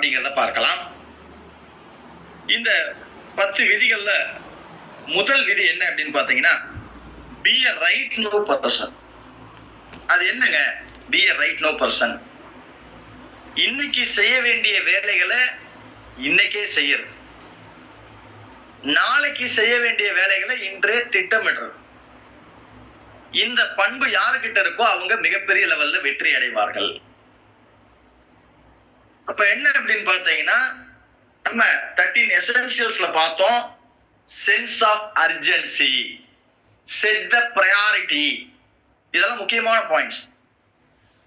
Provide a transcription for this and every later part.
அப்படிங்கிறத பார்க்கலாம். இந்த பத்து விதிகள்ல முதல் விதி என்ன அப்படின்னு பாத்தீங்கன்னா B a right no person அது என்னங்க? பி ரைட் நோ பர்சன் இன்னைக்கு செய்ய வேண்டிய வேலைகளை இன்னைக்கே செய்யறது. நாளைக்கு செய்ய வேண்டிய வேலைகளை இன்றே திட்டமிடுறது. இந்த பண்பு யாருக்கிட்ட இருக்கோ அவங்க மிகப்பெரிய லெவல்ல வெற்றி அடைவார்கள். அப்ப என்ன அப்படின்னு பார்த்தீங்கன்னா நம்ம தேர்ட்டீன் எசென்சியல்ஸ்ல பார்த்தோம் sense of urgency set the priority இதெல்லாம் முக்கியமான பாயிண்ட்ஸ்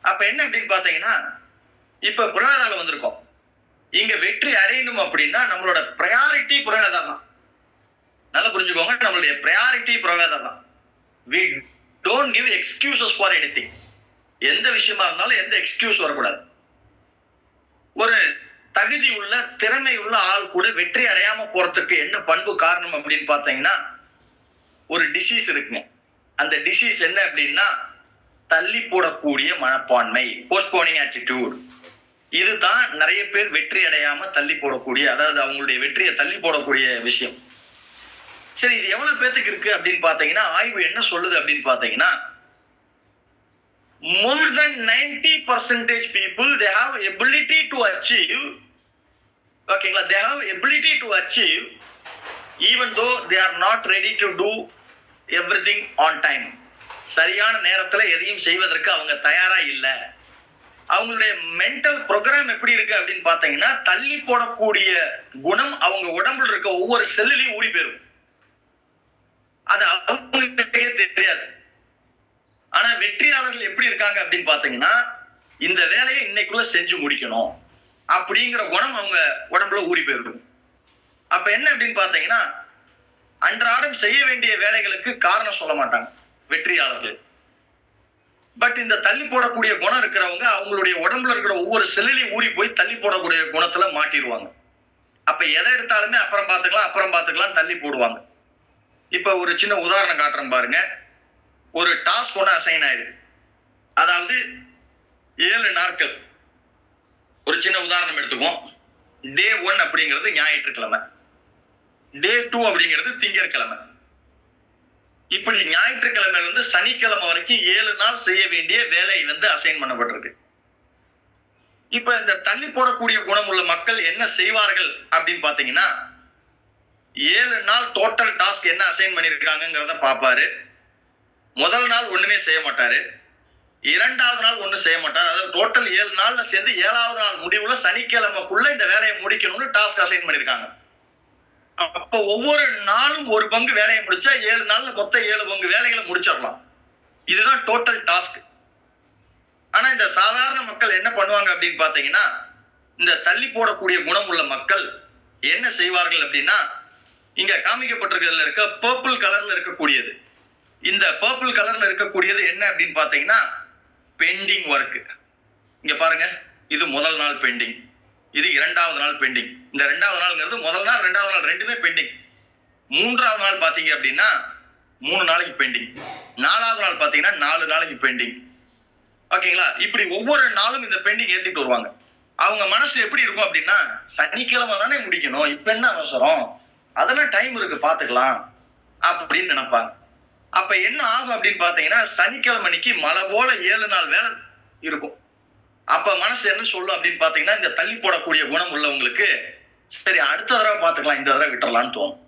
அப்ப என்ன அப்படின்னு பார்த்தீங்கன்னா இப்ப புரளாதாரம் வந்திருக்கோம். இங்க வெற்றி அடையணும் அப்படின்னா நம்மளோட ப்ரையாரிட்டி புரளாதாரம் தான். நல்லா புரிஞ்சுக்கோங்க நம்மளுடைய ப்ரையாரிட்டி புரளாதாரம் தான். We don't give excuses for anything எந்த விஷயமா இருந்தாலும் எந்த எக்ஸ்கியூஸ் வரக்கூடாது. ஒரு தகுதி உள்ள திறமை உள்ள ஆள் கூட வெற்றி அடையாம போறதுக்கு என்ன பண்பு காரணம் அப்படின்னு பார்த்தீங்கன்னா ஒரு டிசீஸ் இருக்குங்க அந்த டிசீஸ் என்ன அப்படின்னா தள்ளி போடக்கூடிய மனப்பான்மை போஸ்ட்போனிங் ஆட்டிடியூட் இதுதான் நிறைய பேர் வெற்றி அடையாம தள்ளி போடக்கூடிய அதாவது அவங்களுடைய வெற்றியை தள்ளி போடக்கூடிய விஷயம். சரி இது எவ்வளவு பேத்துக்கு இருக்கு அப்படின்னு பாத்தீங்கன்னா ஆய்வு என்ன சொல்லுது அப்படின்னு பாத்தீங்கன்னா more than 90 percentage people they have ability to achieve ஓகேங்களா they have ability to achieve even though they are not ready to do everything on time. சரியான நேரத்தில் எதையும் செய்வதற்கு அவங்க தயாரா இல்லை. அவங்களுடைய மென்டல் ப்ரோக்ராம் எப்படி இருக்கு அப்படின்னு பார்த்தீங்கன்னா தள்ளி போடக்கூடிய குணம் அவங்க உடம்புல இருக்க ஒவ்வொரு செல்லுலையும் ஊறி போயிரும். அது அவங்களுக்கே தெரியாது. ஆனா வெற்றியாளர்கள் எப்படி இருக்காங்க அப்படின்னு பாத்தீங்கன்னா இந்த வேலையை இன்னைக்குள்ள செஞ்சு முடிக்கணும் அப்படிங்கிற குணம் அவங்க உடம்புல ஊறி போயிடும். அப்ப என்ன அப்படின்னு பாத்தீங்கன்னா அன்றாடம் செய்ய வேண்டிய வேலைகளுக்கு காரணம் சொல்ல மாட்டாங்க வெற்றியாளர்கள். பட் இந்த தள்ளி போடக்கூடிய குணம் இருக்கிறவங்க அவங்களுடைய உடம்புல இருக்கிற ஒவ்வொரு செல்லிலையும் ஊறி போய் தள்ளி போடக்கூடிய குணத்துல மாட்டிடுவாங்க. அப்ப எதை எடுத்தாலுமே அப்புறம் பார்த்துக்கலாம் அப்புறம் பார்த்துக்கலாம் தள்ளி போடுவாங்க. இப்ப ஒரு சின்ன உதாரணம் காட்டுறேன் பாருங்க. ஒரு டாஸ்க் ஒன்று அசைன் ஆயிருக்கு அதாவது ஏழு நாட்கள். ஒரு சின்ன உதாரணம் எடுத்துக்குவோம். டே ஒன் அப்படிங்கிறது ஞாயிற்றுக்கிழமை. டே டூ அப்படிங்கிறது திங்கட்கிழமை. இப்படி ஞாயிற்றுக்கிழமையிலிருந்து சனிக்கிழமை வரைக்கும் ஏழு நாள் செய்ய வேண்டிய வேலை வந்து அசைன் பண்ணப்பட்டிருக்கு. இப்ப இந்த தள்ளி போடக்கூடிய குணமுள்ள மக்கள் என்ன செய்வார்கள் அப்படின்னு பாத்தீங்கன்னா ஏழு நாள் டோட்டல் டாஸ்க் என்ன அசைன் பண்ணிருக்காங்கிறத பார்ப்பாரு. முதல் நாள் ஒண்ணுமே செய்ய மாட்டாரு. இரண்டாவது நாள் ஒண்ணும் செய்ய மாட்டார். அதாவது டோட்டல் ஏழு நாள்ல சேர்ந்து ஏழாவது நாள் முடிவுல சனிக்கிழமைக்குள்ள இந்த வேலையை முடிக்கணும்னு டாஸ்க் அசைன் பண்ணிருக்காங்க. அப்ப ஒவ்வொரு நாளும் ஒரு பங்கு வேலையை முடிச்சா ஏழு நாள்ல மொத்தம் ஏழு பங்கு வேலைகளை முடிச்சிடலாம். இதுதான் டோட்டல் டாஸ்க் ஆனா இந்த சாதாரண மக்கள் என்ன பண்ணுவாங்க அப்படின்னு பாத்தீங்கன்னா இந்த தள்ளி போடக்கூடிய குணம் உள்ள மக்கள் என்ன செய்வார்கள் அப்படின்னா இங்க காமிக்கப்பட்டிருக்கிறதுல இருக்க பர்பிள் கலர்ல இருக்கக்கூடியது. இந்த பர்பிள் கலர்ல இருக்கக்கூடியது என்ன அப்படின்னு பாத்தீங்கன்னா பெண்டிங் ஒர்க் இங்க பாருங்க இது முதல் நாள் பெண்டிங் இது இரண்டாவது நாள் பெண்டிங் இந்த ரெண்டாவது நாள்ங்கிறது முதல் நாள் ரெண்டாவது நாள் ரெண்டுமே பெண்டிங் மூன்றாவது நாள் பாத்தீங்க அப்படின்னா மூணு நாளைக்கு பெண்டிங் நாலாவது நாள் பாத்தீங்கன்னா நாலு நாளைக்கு பெண்டிங் ஓகேங்களா இப்படி ஒவ்வொரு நாளும் இந்த பெண்டிங் ஏத்திட்டு வருவாங்க. அவங்க மனசு எப்படி இருக்கும் அப்படின்னா சனிக்கிழமை தானே முடிக்கணும் இப்ப என்ன அவசரம்? அதெல்லாம் டைம் இருக்கு பாத்துக்கலாம் அப்படின்னு நினைப்பாங்க. அப்ப என்ன ஆகும் அப்படின்னு பாத்தீங்கன்னா சனிக்கிழமை அன்னைக்கு மழை போல ஏழு நாள் வேலை இருக்கும். அப்ப மனசு என்ன சொல்லும் அப்படின்னு பாத்தீங்கன்னா இந்த தள்ளி போடக்கூடிய குணம் உள்ளவங்களுக்கு சரி அடுத்த தடவை பாத்துக்கலாம் இந்த தடவை விட்டுறலாம்னு தோணும்.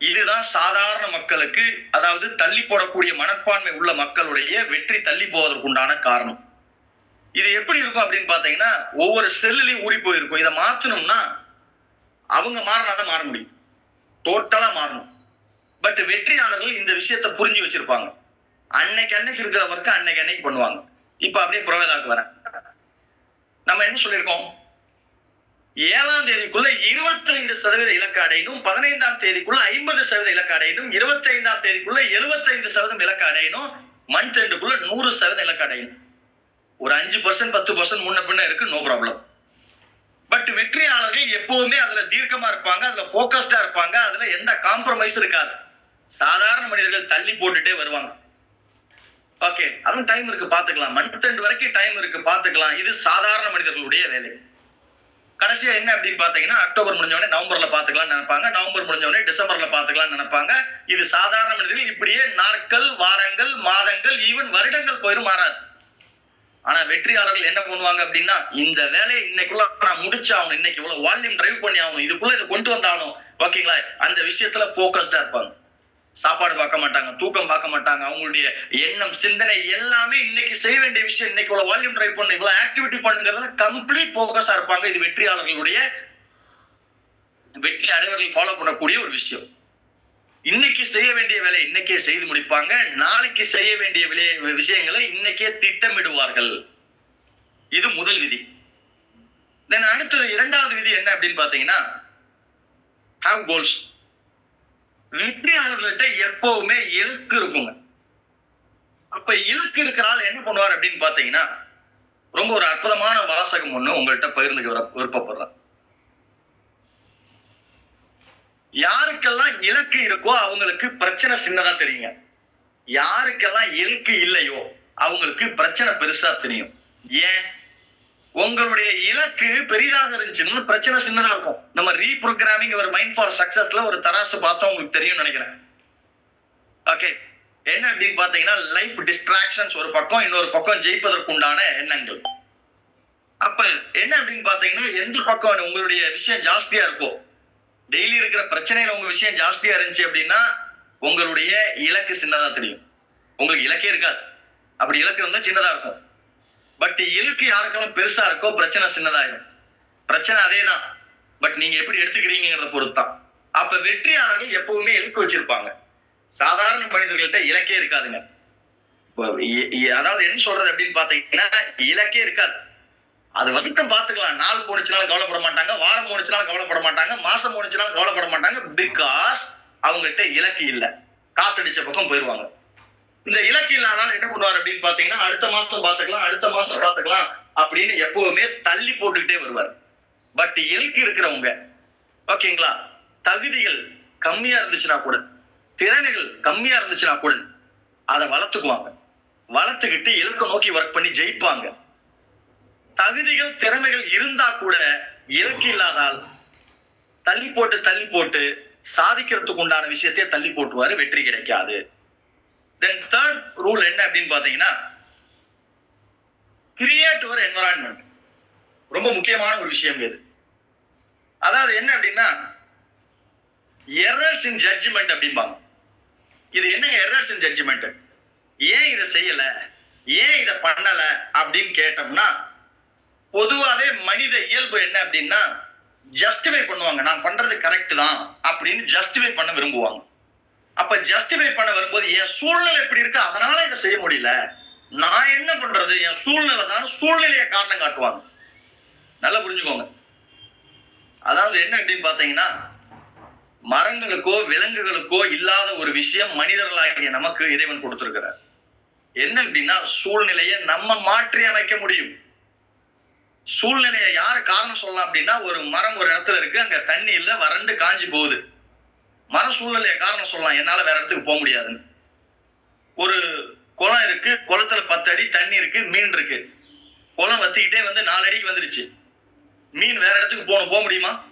இதுதான் சாதாரண மக்களுக்கு அதாவது தள்ளி போடக்கூடிய மனப்பான்மை உள்ள மக்களுடைய வெற்றி தள்ளி போவதற்குண்டான காரணம். இது எப்படி இருக்கும் அப்படின்னு பாத்தீங்கன்னா ஒவ்வொரு செல்லுலையும் ஊறி போயிருக்கும். இதை மாத்தணும்னா அவங்க மாறினாதான் மாற முடியும். டோட்டலா மாறணும். பட் வெற்றியாளர்கள் இந்த விஷயத்தை புரிஞ்சு வச்சிருப்பாங்க. அன்னைக்கு அன்னைக்கு இருக்கிற ஒர்க்கு அன்னைக்கு அன்னைக்கு பண்ணுவாங்க. இப்ப அப்படியே புரோவேதாக்கு வரேன். நம்ம என்ன சொல்லியிருக்கோம்? ஏழாம் தேதிக்குள்ள இருபத்தைந்து சதவீத இலக்கு அடையணும் பதினைந்தாம் தேதிக்குள்ள ஐம்பது சதவீத இலக்கு அடையணும் இருபத்தைந்தாம் தேதிக்குள்ள எழுபத்தைந்து சதவீதம் இலக்கு அடையணும் மந்த் எண்டுக்குள்ள நூறு சதவீதம் இலக்கு அடையணும் ஒரு அஞ்சு பர்சன்ட் பத்து பர்சன்ட் முன்ன பின்ன இருக்கு நோ ப்ராப்ளம் பட் வெற்றியாளர்கள் எப்பவுமே அதுல தீர்க்கமா இருப்பாங்க அதுல போக்கஸ்டா இருப்பாங்க அதுல எந்த காம்ப்ரமைஸ் இருக்காது. சாதாரண மனிதர்கள் தள்ளி போட்டுட்டே வருவாங்க. ஓகே அதுவும் டைம் இருக்கு பாத்துக்கலாம் மந்த் எண்ட் வரைக்கும் டைம் இருக்கு பாத்துக்கலாம் இது சாதாரண மனிதர்களுடைய வேலை. கடைசியா என்ன அப்படின்னு பாத்தீங்கன்னா அக்டோபர் முடிஞ்ச உடனே நவம்பர்ல பாத்துக்கலாம்னு நினைப்பாங்க. நவம்பர் முடிஞ்ச உடனே டிசம்பர்ல பாத்துக்கலாம்னு நினைப்பாங்க. இது சாதாரண மனிதர்கள் இப்படியே நாட்கள் வாரங்கள் மாதங்கள் ஈவன் வருடங்கள் போயிரும் மாறாது. ஆனா வெற்றியாளர்கள் என்ன பண்ணுவாங்க அப்படின்னா இந்த வேலையை இன்னைக்குள்ள நான் முடிச்சாகணும். இன்னைக்கு இவ்வளவு வால்யூம் டிரைவ் பண்ணி ஆகணும். இதுக்குள்ள இதை கொண்டு வந்தாகணும். ஓகேங்களா அந்த விஷயத்துல போக்கஸ்டா இருப்பாங்க. சாப்பாடு பார்க்க மாட்டாங்க தூக்கம் பார்க்க மாட்டாங்க. அவங்களுடைய எண்ணம் சிந்தனை எல்லாமே இன்னைக்கு செய்ய வேண்டிய விஷயம். இன்னைக்கு இவ்வளவு வால்யூம் ட்ரைவ் பண்ண இவ்வளவு ஆக்டிவிட்டி பண்ணுங்கிறதுல கம்ப்ளீட் போக்கஸா இருப்பாங்க. இது வெற்றியாளர்களுடைய வெற்றி அடைவர்கள் ஃபாலோ பண்ணக்கூடிய ஒரு விஷயம். இன்னைக்கு செய்ய வேண்டிய வேலை இன்னைக்கே செய்து முடிப்பாங்க. நாளைக்கு செய்ய வேண்டிய விலை- விஷயங்களை இன்னைக்கே திட்டமிடுவார்கள். இது முதல் விதி. தென் அடுத்தது இரண்டாவது விதி என்ன அப்படின்னு பாத்தீங்கன்னா ஹாவ் கோல்ஸ் வெற்றியாளர்கள்ட்ட எப்பவுமே இலக்கு இருக்குங்க. அப்ப இலக்கு இருக்கிற ஆள் என்ன பண்ணுவார் அப்படின்னு பாத்தீங்கன்னா ரொம்ப ஒரு அற்புதமான வாசகம் ஒண்ணு உங்கள்கிட்ட பகிர்ந்துக்க விருப்பப்படுறேன். யாருக்கெல்லாம் இலக்கு இருக்கோ அவங்களுக்கு பிரச்சனை சின்னதா தெரியுங்க. யாருக்கெல்லாம் இலக்கு இல்லையோ அவங்களுக்கு பிரச்சனை பெருசா தெரியும். ஏன்? உங்களுடைய இலக்கு பெரிதாக இருந்துச்சுன்னா பிரச்சனை சின்னதா இருக்கும். நம்ம ரீப்ரோக்ராமிங் ஒரு மைண்ட் ஃபார் சக்சஸ்ல ஒரு தராசு பார்த்தோம் உங்களுக்கு தெரியும் நினைக்கிறேன். ஓகே என்ன அப்படின்னு பாத்தீங்கன்னா லைஃப் டிஸ்ட்ராக்ஷன்ஸ் ஒரு பக்கம் இன்னொரு பக்கம் ஜெயிப்பதற்கு உண்டான எண்ணங்கள். அப்ப என்ன அப்படின்னு பாத்தீங்கன்னா எந்த பக்கம் உங்களுடைய விஷயம் ஜாஸ்தியா இருக்கோ டெய்லி இருக்கிற பிரச்சனையில உங்க விஷயம் ஜாஸ்தியா இருந்துச்சு அப்படின்னா உங்களுடைய இலக்கு சின்னதா தெரியும். உங்களுக்கு இலக்கே இருக்காது. அப்படி இலக்கு இருந்தா சின்னதா இருக்கும். பட் இலக்கு யாருக்கெல்லாம் பெருசா இருக்கோ பிரச்சனை சின்னதாயிடும். பிரச்சனை அதேதான். பட் நீங்க எப்படி எடுத்துக்கிறீங்கிறத பொறுத்தான் அப்ப வெற்றியாளர்கள் எப்பவுமே இலக்கு வச்சிருப்பாங்க. சாதாரண மனிதர்கள்ட்ட இலக்கே இருக்காதுங்க. அதாவது என்ன சொல்றது அப்படின்னு பாத்தீங்கன்னா இலக்கே இருக்காது. அது வரைக்கும் பாத்துக்கலாம் நாள் போனிச்சுனாலும் கவலைப்பட மாட்டாங்க. வாரம் போனிச்சுனாலும் கவலைப்பட மாட்டாங்க. மாசம் போனிச்சுனாலும் கவலைப்பட மாட்டாங்க. பிகாஸ் அவங்ககிட்ட இலக்கு இல்லை. காத்தடிச்ச பக்கம் போயிருவாங்க. இந்த இலக்கு இல்லாதனால என்ன பண்ணுவார் அப்படின்னு பாத்தீங்கன்னா அடுத்த மாசம் பாத்துக்கலாம் அடுத்த மாசம் பாத்துக்கலாம் அப்படின்னு எப்பவுமே தள்ளி போட்டுக்கிட்டே வருவார். பட் இலக்கு இருக்கிறவங்க ஓகேங்களா? தகுதிகள் கம்மியா இருந்துச்சுன்னா கூட திறமைகள் கம்மியா இருந்துச்சுன்னா கூட அதை வளர்த்துக்குவாங்க. வளர்த்துக்கிட்டு இலக்கை நோக்கி ஒர்க் பண்ணி ஜெயிப்பாங்க. தகுதிகள் திறமைகள் இருந்தா கூட இலக்கு இல்லாதால் தள்ளி போட்டு தள்ளி போட்டு சாதிக்கிறதுக்கு உண்டான விஷயத்தையே தள்ளி போட்டுவாரு வெற்றி கிடைக்காது. தென் தேர்ட் ரூல் என்ன அப்படின்னு பாத்தீங்கன்னா கிரியேட் ஒரு என்வரான்மெண்ட் ரொம்ப முக்கியமான ஒரு விஷயம் இது. அதாவது என்ன அப்படின்னா எரர்ஸ் இன் ஜட்ஜ்மெண்ட் அப்படிம்பாங்க. இது என்ன எரர்ஸ் இன் ஜட்ஜ்மெண்ட் ஏன் இதை செய்யல? ஏன் இதை பண்ணல? அப்படின்னு கேட்டோம்னா பொதுவாவே மனித இயல்பு என்ன அப்படின்னா ஜஸ்டிஃபை பண்ணுவாங்க. நான் பண்றது கரெக்ட் தான் அப்படின்னு ஜஸ்டிஃபை பண்ண விரும்புவாங்க. அப்ப ஜஸ்டிஃபை பண்ண வரும்போது என் சூழ்நிலை எப்படி இருக்கு? அதனால இதை செய்ய முடியல. நான் என்ன பண்றது? என் சூழ்நிலை தான். சூழ்நிலையை காரணம் காட்டுவாங்க. நல்லா புரிஞ்சுக்கோங்க. அதாவது என்ன அப்படின்னு பாத்தீங்கன்னா மரங்களுக்கோ விலங்குகளுக்கோ இல்லாத ஒரு விஷயம் மனிதர்களாகிய நமக்கு இறைவன் கொடுத்திருக்கிறார். என்ன அப்படின்னா சூழ்நிலையை நம்ம மாற்றி அமைக்க முடியும். சூழ்நிலையை யாரு காரணம் சொல்லலாம் அப்படின்னா ஒரு மரம் ஒரு இடத்துல இருக்கு அங்க தண்ணி இல்லை வறண்டு காஞ்சி போகுது. மர சூழ்நிலையை காரணம் சொல்லலாம். என்னால வேற இடத்துக்கு போக முடியாதுன்னு. ஒரு குளம் இருக்கு. குளத்துல பத்து அடி தண்ணி இருக்கு. மீன் இருக்கு. குளம் வத்திக்கிட்டே வந்து நாலு அடிக்கு வந்துருச்சு. மீன் வேற இடத்துக்கு போகணும். போக முடியுமா?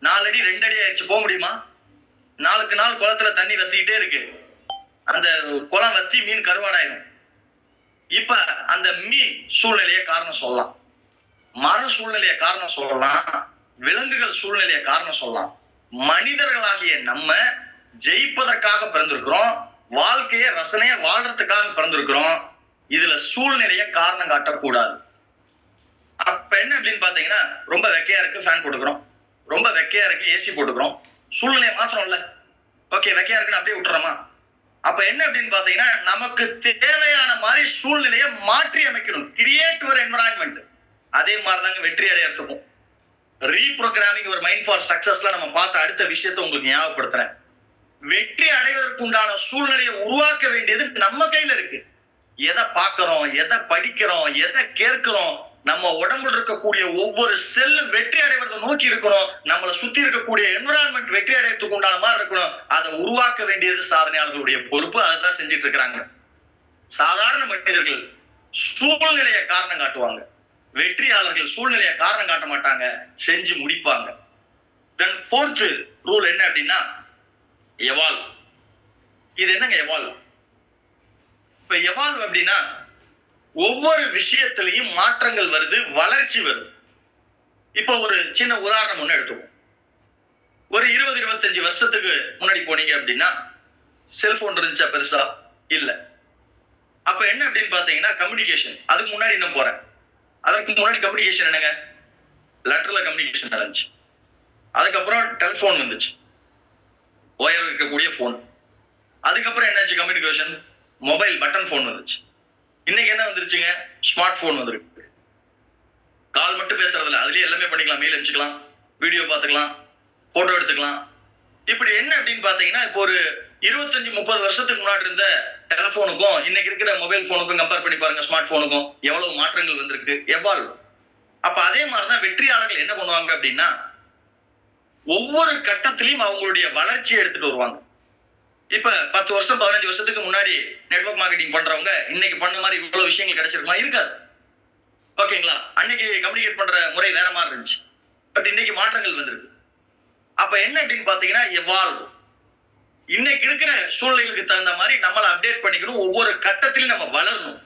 நாலு அடி ரெண்டு அடி ஆயிடுச்சு. போக முடியுமா? நாளுக்கு நாள் குளத்துல தண்ணி வத்திக்கிட்டே இருக்கு. அந்த குளம் வத்தி மீன் கருவாடாயிடும் இப்ப அந்த மீன் சூழ்நிலையை காரணம் சொல்லலாம். மர சூழ்நிலையை காரணம் சொல்லலாம். விலங்குகள் சூழ்நிலையை காரணம் சொல்லலாம். மனிதர்களாகிய நம்ம ஜெயிப்பதற்காக பிறந்திருக்கிறோம் வாழ்க்கையை ரசனைய வாழ்றதுக்காக பிறந்திருக்கிறோம் இதுல சூழ்நிலையை காரணம் காட்டக்கூடாது. அப்ப என்ன அப்படின்னு பாத்தீங்கன்னா ரொம்ப வெக்கையா இருக்கு ஃபேன் போட்டுக்கிறோம். ரொம்ப வெக்கையா இருக்கு ஏசி போட்டுக்கிறோம். சூழ்நிலையை மாத்திரம் இல்ல ஓகே வெக்கையா இருக்குன்னு அப்படியே விட்டுறோமா? அப்ப என்ன அப்படின்னு பாத்தீங்கன்னா நமக்கு தேவையான மாதிரி சூழ்நிலையை மாற்றி அமைக்கணும் கிரியேட் ஒரு என்வரான்மெண்ட் அதே மாதிரிதாங்க வெற்றி அடையறதுக்கும். ரீப்ரோக்ராமிங் ஒரு மைண்ட் ஃபார் சக்சஸ்ல நம்ம பார்த்த அடுத்த விஷயத்தை உங்களுக்கு ஞாபகப்படுத்துறேன். வெற்றி அடைவதற்கு உண்டான சூழ்நிலையை உருவாக்க வேண்டியது நம்ம கையில இருக்கு. எதை பார்க்கிறோம் எதை படிக்கிறோம் எதை கேட்கிறோம் நம்ம உடம்புல இருக்கக்கூடிய ஒவ்வொரு செல்லும் வெற்றி அடைவதை நோக்கி இருக்கணும். நம்மளை சுத்தி இருக்கக்கூடிய என்விரான்மெண்ட் வெற்றி அடையறதுக்கு உண்டான மாதிரி இருக்கணும். அதை உருவாக்க வேண்டியது சாதனையாளர்களுடைய பொறுப்பு. அதுதான் செஞ்சுட்டு இருக்கிறாங்க. சாதாரண மனிதர்கள் சூழ்நிலையை காரணம் காட்டுவாங்க. வெற்றியாளர்கள் சூழ்நிலையை காரணம் காட்ட மாட்டாங்க செஞ்சு முடிப்பாங்க. தென் ஃபோர்த் ரூல் என்ன அப்படின்னா எவால் இது என்னங்க எவால் இப்ப எவால் அப்படின்னா ஒவ்வொரு விஷயத்திலையும் மாற்றங்கள் வருது வளர்ச்சி வருது. இப்ப ஒரு சின்ன உதாரணம் ஒண்ணு எடுத்துவோம் ஒரு இருபது இருபத்தஞ்சு வருஷத்துக்கு முன்னாடி போனீங்க அப்படின்னா செல்போன் இருந்துச்சா பெருசா? இல்ல. அப்ப என்ன அப்படின்னு பாத்தீங்கன்னா கம்யூனிகேஷன் அதுக்கு முன்னாடி என்ன போறேன். அதற்கு முன்னாடி கம்யூனிகேஷன் என்னங்க? லெட்டர்ல கம்யூனிகேஷன் நடந்துச்சு. அதுக்கப்புறம் டெலிஃபோன் வந்துச்சு. ஒயர் இருக்கக்கூடிய ஃபோன் அதுக்கப்புறம் என்னாச்சு கம்யூனிகேஷன் மொபைல் பட்டன் ஃபோன் வந்துச்சு. இன்னைக்கு என்ன வந்துருச்சுங்க? ஸ்மார்ட் ஃபோன் வந்துருக்கு. கால் மட்டும் பேசுறதுல அதுலயே எல்லாமே பண்ணிக்கலாம். மெயில் அனுப்பிச்சுக்கலாம். வீடியோ பார்த்துக்கலாம். போட்டோ எடுத்துக்கலாம். இப்படி என்ன அப்படின்னு பாத்தீங்கன்னா இப்போ ஒரு இருபத்தஞ்சு முப்பது வருஷத்துக்கு முன்னாடி இருந்த டெலிஃபோனுக்கும் இன்னைக்கு இருக்கிற மொபைல் ஃபோனுக்கும் கம்பேர் பண்ணி பாருங்க ஸ்மார்ட் ஃபோனுக்கும் எவ்வளவு மாற்றங்கள் வந்திருக்கு? எவ்வாறு அப்ப அதே மாதிரிதான் வெற்றியாளர்கள் என்ன பண்ணுவாங்க அப்படின்னா ஒவ்வொரு கட்டத்திலையும் அவங்களுடைய வளர்ச்சியை எடுத்துட்டு வருவாங்க. இப்ப பத்து வருஷம் பதினஞ்சு வருஷத்துக்கு முன்னாடி நெட்வொர்க் மார்க்கெட்டிங் பண்றவங்க இன்னைக்கு பண்ண மாதிரி இவ்வளவு விஷயங்கள் கிடைச்சிருக்குமா? இருக்காது. ஓகேங்களா? அன்னைக்கு கம்யூனிகேட் பண்ற முறை வேற மாதிரி இருந்துச்சு. பட் இன்னைக்கு மாற்றங்கள் வந்திருக்கு. அப்ப என்ன அப்படின்னு பாத்தீங்கன்னா எவால்வ் இன்னைக்கு இருக்கிற சூழ்நிலைகளுக்கு தகுந்த மாதிரி நம்மளை அப்டேட் பண்ணிக்கணும். ஒவ்வொரு கட்டத்திலும் நம்ம வளரணும்.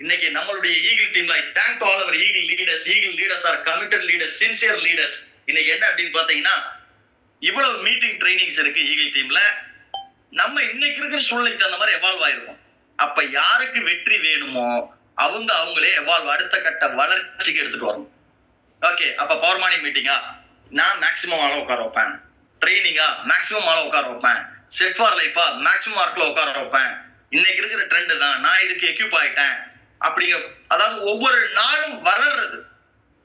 இன்னைக்கு நம்மளுடைய eagle team like thank all our eagle leaders eagle leaders are committed leaders sincere leaders இன்னைக்கு என்ன அப்படின்னு பாத்தீங்கன்னா இவ்வளவு மீட்டிங் ட்ரைனிங்ஸ் இருக்கு ஈகிள் டீம்ல நம்ம இன்னைக்கு இருக்கிற சூழ்நிலைக்கு தகுந்த மாதிரி எவால்வ் ஆயிருக்கும் அப்ப யாருக்கு வெற்றி வேணுமோ அவங்க அவங்களே எவால்வ் அடுத்த கட்ட வளர்ச்சிக்கு எடுத்துட்டு வரணும். ஓகே அப்ப பவர் மார்னிங் மீட்டிங்கா நான் மேக்சிமம் ஆள உட்கார வைப்பேன். ட்ரைனிங்கா மேக்ஸிமம் ஆள உட்கார வைப்பேன். செட் ஃபார் லைஃபா மேக்ஸிமம் மார்க்ல உட்கார வைப்பேன். இன்னைக்கு இருக்கிற ட்ரெண்ட் தான். நான் இதுக்கு எக்யூப் ஆயிட்டேன். அப்படிங்க அதாவது ஒவ்வொரு நாளும் வளர்றது.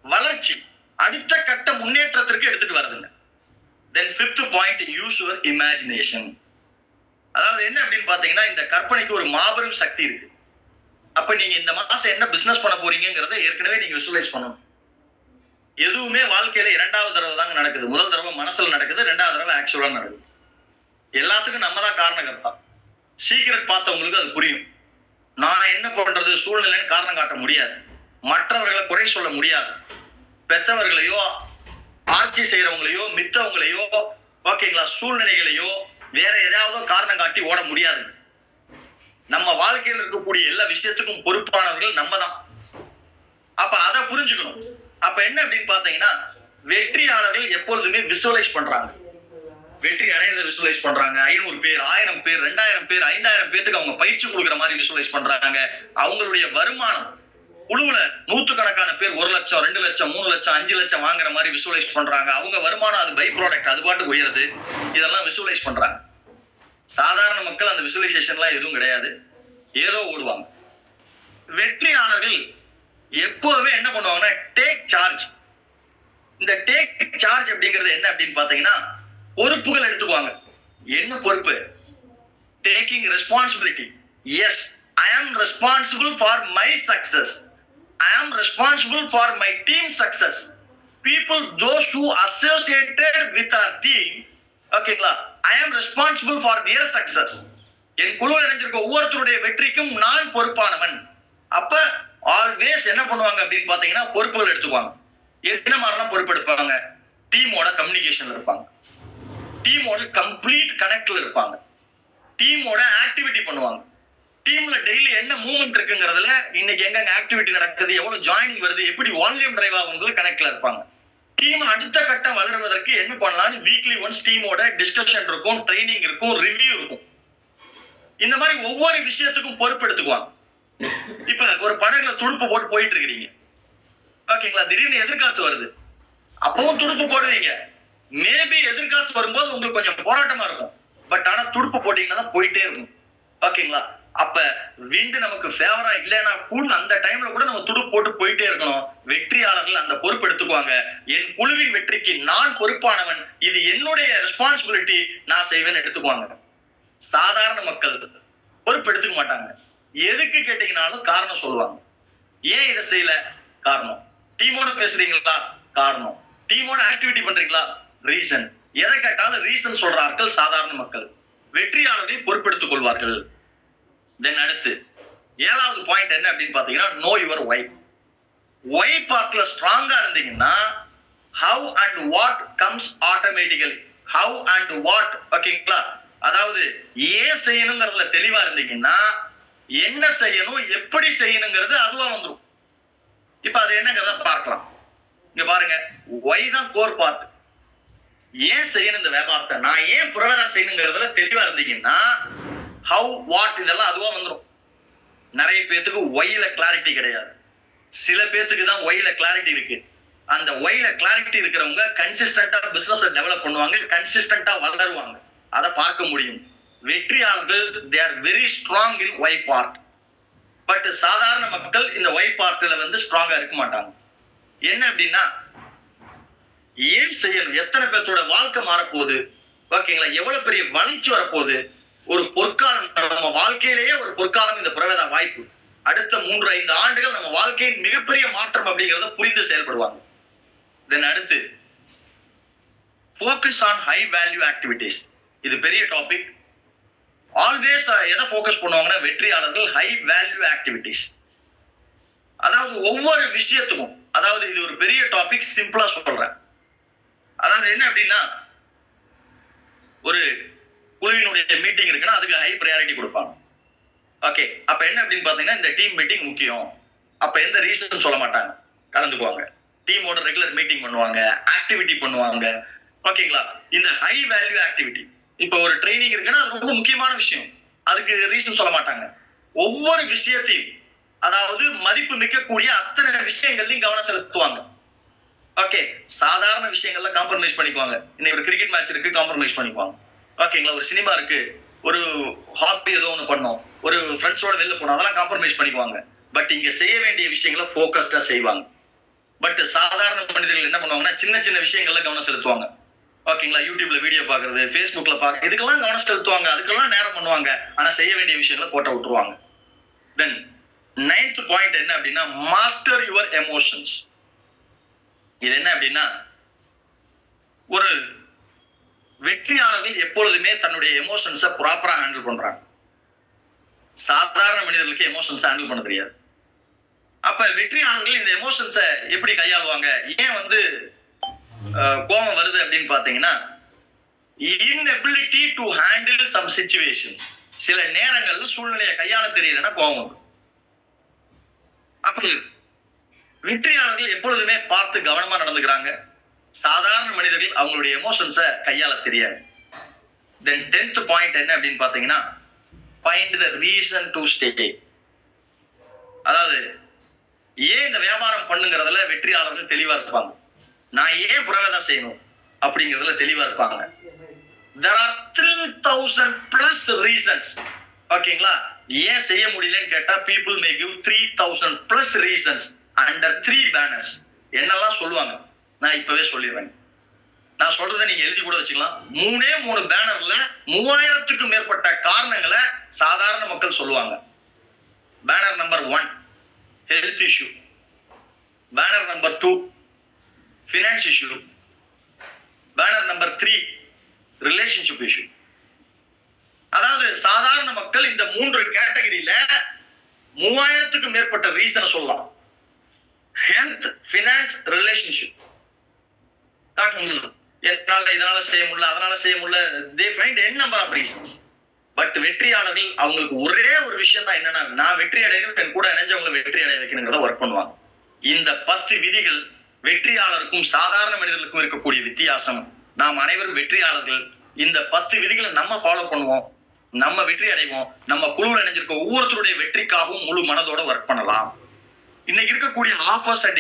வளர்ச்சி. அடுத்த கட்ட முன்னேற்றத்திற்கு எடுத்துட்டு வருதுங்க then fifth point use your imagination அதாவது என்ன அப்படின்னு பாத்தீங்கன்னா இந்த கற்பனைக்கு ஒரு மாபெரும் சக்தி இருக்கு. அப்ப நீங்க இந்த மாசம் என்ன பிசினஸ் பண்ண போறீங்கிறத ஏற்கனவே நீங்க விசுவலைஸ் பண்ணணும். எதுவுமே வாழ்க்கையில இரண்டாவது தடவை தாங்க நடக்குது. முதல் தடவை மனசுல நடக்குது ரெண்டாவது தடவை ஆக்சுவலா நடக்குது. எல்லாத்துக்கும் நம்ம தான் காரணகர்த்தா. சீக்கிரம் பார்த்தவங்களுக்கு அது புரியும். நான் என்ன பண்றது? சூழ்நிலைன்னு காரணம் காட்ட முடியாது. மற்றவர்களை குறை சொல்ல முடியாது. பெத்தவர்களையோ ஆட்சி செய்யறவங்களையோ மித்தவங்களையோ ஓகேங்களா சூழ்நிலைகளையோ வேற ஏதாவது காரணம் காட்டி ஓட முடியாது. நம்ம வாழ்க்கையில் இருக்கக்கூடிய எல்லா விஷயத்துக்கும் பொறுப்பானவர்கள் நம்ம தான் அப்ப அதை புரிஞ்சுக்கணும். அப்ப என்ன அப்படின்னு பாத்தீங்கன்னா வெற்றியாளர்கள் எப்பொழுதுமே விசுவலைஸ் பண்றாங்க. வெற்றி அடையதை விசுவலைஸ் பண்றாங்க. ஐநூறு பேர் ஆயிரம் பேர் ரெண்டாயிரம் பேர் ஐந்தாயிரம் பேருக்கு அவங்க பயிற்சி கொடுக்குற மாதிரி விசுவலைஸ் பண்றாங்க. அவங்களுடைய வருமானம் குழுவுல நூற்றுக்கணக்கான பேர் ஒரு லட்சம் ரெண்டு லட்சம் மூணு லட்சம் அஞ்சு லட்சம் வாங்குற மாதிரி விசுவலைஸ் பண்றாங்க. அவங்க வருமானம் அது பை ப்ராடக்ட் அது பாட்டுக்கு உயருது. இதெல்லாம் விசுவலைஸ் பண்றாங்க. சாதாரண மக்கள் அந்த விசுவலைசேஷன்லாம் எதுவும் கிடையாது. ஏதோ ஓடுவாங்க. வெற்றியாளர்கள் எப்போதுமே என்ன பண்ணுவாங்கன்னா டேக் சார்ஜ் இந்த டேக் சார்ஜ் அப்படிங்கிறது என்ன அப்படின்னு பாத்தீங்கன்னா பொறுப்புகள் எடுத்துக்குவாங்க. என்ன பொறுப்பு? Taking responsibility yes I am responsible for my success I am responsible for my team success people those who associated with our team ஓகேங்களா I am responsible for their success என் குழுவில் இணைஞ்சிருக்க ஒவ்வொருத்தருடைய வெற்றிக்கும் நான் பொறுப்பானவன். அப்ப ஆல்வேஸ் என்ன பண்ணுவாங்க அப்படின்னு பாத்தீங்கன்னா பொறுப்புகள் எடுத்துக்குவாங்க. என்ன மாதிரிலாம் பொறுப்பு எடுப்பாங்க? டீமோட கம்யூனிகேஷன்ல இருப்பாங்க. டீமோட கம்ப்ளீட் கனெக்ட்ல இருப்பாங்க. டீமோட ஆக்டிவிட்டி பண்ணுவாங்க. டீம்ல டெய்லி என்ன மூவ்மெண்ட் இருக்குங்கிறதுல இன்னைக்கு எங்க ஆக்டிவிட்டி நடக்குது எவ்வளவு ஜாயினிங் வருது எப்படி வால்யூம் டிரைவ் ஆகுங்கிறது கனெக்ட்ல இருப்பாங்க. டீம் அடுத்த கட்டம் வளருவதற்கு என்ன பண்ணலாம்னு வீக்லி ஒன்ஸ் டீமோட டிஸ்கஷன் இருக்கும் ட்ரைனிங் இருக்கும் ரிவ்யூ இருக்கும். இந்த மாதிரி ஒவ்வொரு விஷயத்துக்கும் பொறுப்பெடுத்துக்குவாங்க. இப்ப ஒரு படகுல துடுப்பு போட்டு போயிட்டு இருக்கிறீங்க. ஓகேங்களா திடீர்னு எதிர்காத்து வருது. அப்பவும் துடுப்பு போடுவீங்க மேபி எதிர்காலத்து வரும்போது உங்களுக்கு கொஞ்சம் போராட்டமா இருக்கும். பட் ஆனா துடுப்பு போட்டீங்கன்னா தான் போயிட்டே இருக்கும். ஓகேங்களா அப்ப விண்டு நமக்கு ஃபேவரா இல்லைன்னா கூட அந்த டைம்ல கூட நம்ம துடுப்பு போட்டு போயிட்டே இருக்கணும். வெற்றியாளர்கள் அந்த பொறுப்பு எடுத்துக்குவாங்க. என் குழுவின் வெற்றிக்கு நான் பொறுப்பானவன். இது என்னுடைய ரெஸ்பான்சிபிலிட்டி நான் செய்வேன்னு எடுத்துக்குவாங்க. சாதாரண மக்கள் பொறுப்பு எடுத்துக்க மாட்டாங்க. எதுக்கு கேட்டீங்கனாலும் காரணம் சொல்லுவாங்க. ஏன் இதை செய்யல? காரணம். டீமோட பேசுறீங்களா? காரணம். டீமோட ஆக்டிவிட்டி பண்றீங்களா? ரீசன் எதை கேட்டாலும் ரீசன் சொல்றார்கள் சாதாரண மக்கள். வெற்றியாளர்களை பொறுப்பெடுத்துக் கொள்வார்கள். தென் அடுத்து ஏழாவது பாயிண்ட் என்ன அப்படின்னு பாத்தீங்கன்னா நோ யுவர் ஒய்ஃப் ஒய் பார்ட்ல ஸ்ட்ராங்கா இருந்தீங்கன்னா how and what comes automatically how and what ஓகேங்களா அதாவது ஏன் செய்யணுங்கிறதுல தெளிவா இருந்தீங்கன்னா என்ன செய்யணும் எப்படி செய்யணுங்கிறது அதுவா வந்துடும் இப்ப அது என்னங்கிறத பார்க்கலாம். இங்க பாருங்க ஒய் தான் கோர் பார்ட் ஏன் செய்யணும் இந்த வியாபாரத்தை? நான் ஏன் புரவேதம் செய்யணுங்கிறதுல தெளிவா இருந்தீங்கன்னா ஹவு வாட் இதெல்லாம் அதுவா வந்துடும் நிறைய பேர்த்துக்கு ஒயில கிளாரிட்டி கிடையாது. சில பேர்த்துக்கு தான் ஒயில கிளாரிட்டி இருக்கு. அந்த ஒயில கிளாரிட்டி இருக்கிறவங்க கன்சிஸ்டண்டா பிசினஸ் டெவலப் பண்ணுவாங்க கன்சிஸ்டண்டா வளருவாங்க. அதை பார்க்க முடியும். வெற்றியாளர்கள் they are very strong in why part but சாதாரண மக்கள் இந்த ஒய் பார்ட்ல வந்து ஸ்ட்ராங்கா இருக்க மாட்டாங்க. என்ன அப்படின்னா ஏன் செய்யணும் எத்தனை பேர்த்தோட வாழ்க்கை மாறப்போகுது? ஓகேங்களா எவ்வளவு பெரிய வளர்ச்சி வரப்போகுது? ஒரு பொற்காலம் நம்ம வாழ்க்கையிலேயே ஒரு பொற்காலம் இந்த பிரவேத வாய்ப்பு. அடுத்த மூன்று ஐந்து ஆண்டுகள் நம்ம வாழ்க்கையின் மிகப்பெரிய மாற்றம் அப்படிங்கிறத புரிந்து செயல்படுவாங்க. தென் அடுத்து focus on high value activities இது பெரிய டாபிக் ஆல்வேஸ் எதை ஃபோக்கஸ் பண்ணுவாங்கன்னா வெற்றியாளர்கள் ஹை வேல்யூ ஆக்டிவிட்டீஸ் அதாவது ஒவ்வொரு விஷயத்துக்கும் அதாவது இது ஒரு பெரிய டாபிக் சிம்பிளா சொல்றேன். அதாவது என்ன அப்படின்னா ஒரு குழுவினுடைய மீட்டிங் இருக்குன்னா அதுக்கு ஹை ப்ரையாரிட்டி கொடுப்பாங்க. ஓகே அப்ப என்ன அப்படின்னு பாத்தீங்கன்னா இந்த டீம் மீட்டிங் முக்கியம். அப்ப எந்த ரீசன் சொல்ல மாட்டாங்க. கலந்துக்குவாங்க. டீமோட ரெகுலர் மீட்டிங் பண்ணுவாங்க. ஆக்டிவிட்டி பண்ணுவாங்க. ஓகேங்களா இந்த ஹை வேல்யூ ஆக்டிவிட்டி இப்போ ஒரு ட்ரைனிங் இருக்குன்னா அது ரொம்ப முக்கியமான விஷயம். அதுக்கு ரீசன் சொல்ல மாட்டாங்க. ஒவ்வொரு விஷயத்தையும் அதாவது மதிப்பு மிக்கக்கூடிய அத்தனை விஷயங்கள்லையும் கவனம் செலுத்துவாங்க. ஓகே சாதாரண விஷயங்கள்ல காம்ப்ரமைஸ் பண்ணிக்குவாங்க. இன்னைக்கு ஒரு கிரிக்கெட் மேட்ச் இருக்கு காம்ப்ரமைஸ் பண்ணிக்குவாங்க. ஓகேங்களா ஒரு சினிமா இருக்கு ஒரு ஹாபி ஏதோ ஒன்று பண்ணோம் ஒரு ஃப்ரெண்ட்ஸோட வெளில போனோம் அதெல்லாம் காம்ப்ரமைஸ் பண்ணிக்குவாங்க. பட் இங்க செய்ய வேண்டிய விஷயங்களை ஃபோக்கஸ்டா செய்வாங்க. பட் சாதாரண மனிதர்கள் என்ன பண்ணுவாங்கன்னா சின்ன சின்ன விஷயங்கள்ல கவனம் செலுத்துவாங்க. ஓகேங்களா யூடியூப்ல வீடியோ பாக்குறது ஃபேஸ்புக்ல பாக்க இதுக்கெல்லாம் கவனம் செலுத்துவாங்க. அதுக்கெல்லாம் நேரம் பண்ணுவாங்க. ஆனா செய்ய வேண்டிய விஷயங்களை போட்ட விட்டுருவாங்க. தென் நைன்த் பாயிண்ட் என்ன அப்படின்னா மாஸ்டர் யுவர் எமோஷன்ஸ் இது என்ன அப்படின்னா ஒரு வெற்றியாளர்கள் எப்பொழுதுமே தன்னுடைய எமோஷன்ஸை ப்ராப்பரா ஹேண்டில் பண்றாங்க. சாதாரண மனிதர்களுக்கு எமோஷன்ஸ் ஹேண்டில் பண்ண தெரியாது. அப்ப வெற்றியாளர்கள் இந்த எமோஷன்ஸை எப்படி கையாளுவாங்க? ஏன் வந்து கோபம் வருது அப்படின்னு பாத்தீங்கன்னா inability to handle some situation சில நேரங்கள்ல சூழ்நிலையை கையாள தெரியலன்னா கோபம் வரும். அப்ப வெற்றியாளர்கள் எப்பொழுதுமே பார்த்து கவனமா நடந்துக்கிறாங்க. சாதாரண மனிதர்கள் அவங்களுடைய எமோஷன்ஸை கையாள தெரியாது. தென் டென்த் பாயிண்ட் என்ன அப்படின்னு பாத்தீங்கன்னா find the reason to stay அதாவது ஏன் இந்த வியாபாரம் பண்ணுங்கிறதுல வெற்றியாளர்கள் தெளிவா இருப்பாங்க. நான் ஏன் புரவேதம் செய்யணும் அப்படிங்கிறதுல தெளிவா இருப்பாங்க. There are three thousand plus reasons ஓகேங்களா ஏன் செய்ய முடியலன்னு கேட்டா people may give three thousand plus reasons under three banners என்னெல்லாம் சொல்லுவாங்க? நான் இப்பவே சொல்லிடுறேன். நான் சொல்றதை நீங்க எழுதி கூட வச்சுக்கலாம். மூணே மூணு பேனர்ல மூவாயிரத்துக்கும் மேற்பட்ட காரணங்களை சாதாரண மக்கள் சொல்லுவாங்க. Banner number one health issue banner number two finance issue banner number three relationship issue அதாவது சாதாரண மக்கள் இந்த மூன்று கேட்டகரியில மூவாயிரத்துக்கும் மேற்பட்ட ரீசனை சொல்லலாம். ஹெல்த் ஃபினான்ஸ் ரிலேஷன்ஷிப் என்னால இதனால செய்ய முடியல அதனால செய்ய முடியல. They find N number of reasons but வெற்றியாளர்கள் அவங்களுக்கு ஒரே ஒரு விஷயம் தான் என்னன்னா நான் வெற்றி அடையணும் என் கூட இணைஞ்சவங்களை வெற்றி அடைய வைக்கணுங்கிறத ஒர்க் பண்ணுவாங்க. இந்த பத்து விதிகள் வெற்றியாளருக்கும் சாதாரண மனிதர்களுக்கும் இருக்கக்கூடிய வித்தியாசம். நாம் அனைவரும் வெற்றியாளர்கள். இந்த பத்து விதிகளை நம்ம ஃபாலோ பண்ணுவோம். நம்ம வெற்றி அடைவோம். நம்ம குழுவில் இணைஞ்சிருக்க ஒவ்வொருத்தருடைய வெற்றிக்காகவும் முழு மனதோட ஒர்க் பண்ணலாம். இன்னைக்கு இருக்கக்கூடிய ஆஃபர்ஸ் அண்ட்